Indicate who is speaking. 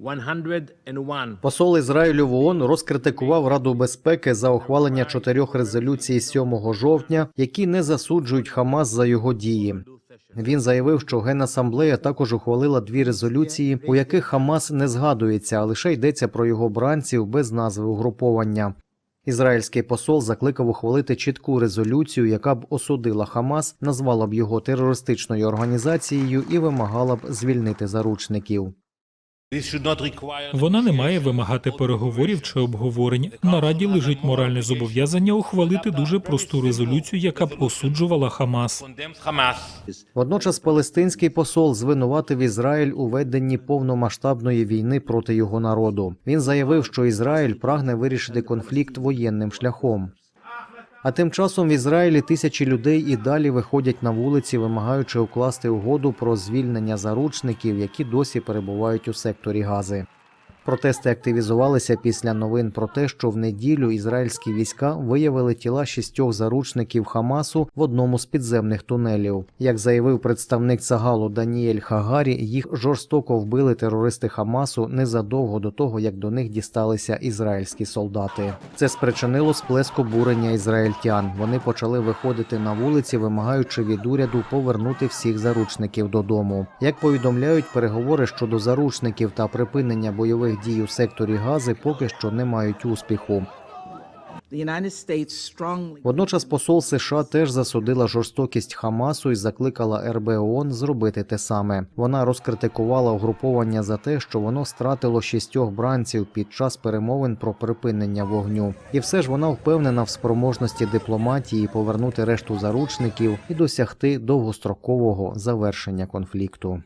Speaker 1: 101.
Speaker 2: Посол Ізраїлю в ООН розкритикував Раду безпеки за ухвалення чотирьох резолюцій 7 жовтня, які не засуджують Хамас за його дії. Він заявив, що Генасамблея також ухвалила дві резолюції, у яких Хамас не згадується, а лише йдеться про його бранців без назви угруповання. Ізраїльський посол закликав ухвалити чітку резолюцію, яка б осудила Хамас, назвала б його терористичною організацією і вимагала б звільнити заручників.
Speaker 3: Вона не має вимагати переговорів чи обговорень. На раді лежить моральне зобов'язання ухвалити дуже просту резолюцію, яка б осуджувала Хамас.
Speaker 2: Водночас палестинський посол звинуватив Ізраїль у веденні повномасштабної війни проти його народу. Він заявив, що Ізраїль прагне вирішити конфлікт воєнним шляхом. А тим часом в Ізраїлі тисячі людей і далі виходять на вулиці, вимагаючи укласти угоду про звільнення заручників, які досі перебувають у секторі Гази. Протести активізувалися після новин про те, що в неділю ізраїльські війська виявили тіла шістьох заручників Хамасу в одному з підземних тунелів. Як заявив представник Цагалу Даніель Хагарі, їх жорстоко вбили терористи Хамасу незадовго до того, як до них дісталися ізраїльські солдати. Це спричинило сплеск обурення ізраїльтян. Вони почали виходити на вулиці, вимагаючи від уряду повернути всіх заручників додому. Як повідомляють, переговори щодо заручників та припинення бойових дій у секторі Гази поки що не мають успіху. Водночас посол США теж засудила жорстокість Хамасу і закликала РБ ООН зробити те саме. Вона розкритикувала угруповання за те, що воно стратило шістьох бранців під час перемовин про припинення вогню. І все ж вона впевнена в спроможності дипломатії повернути решту заручників і досягти довгострокового завершення конфлікту.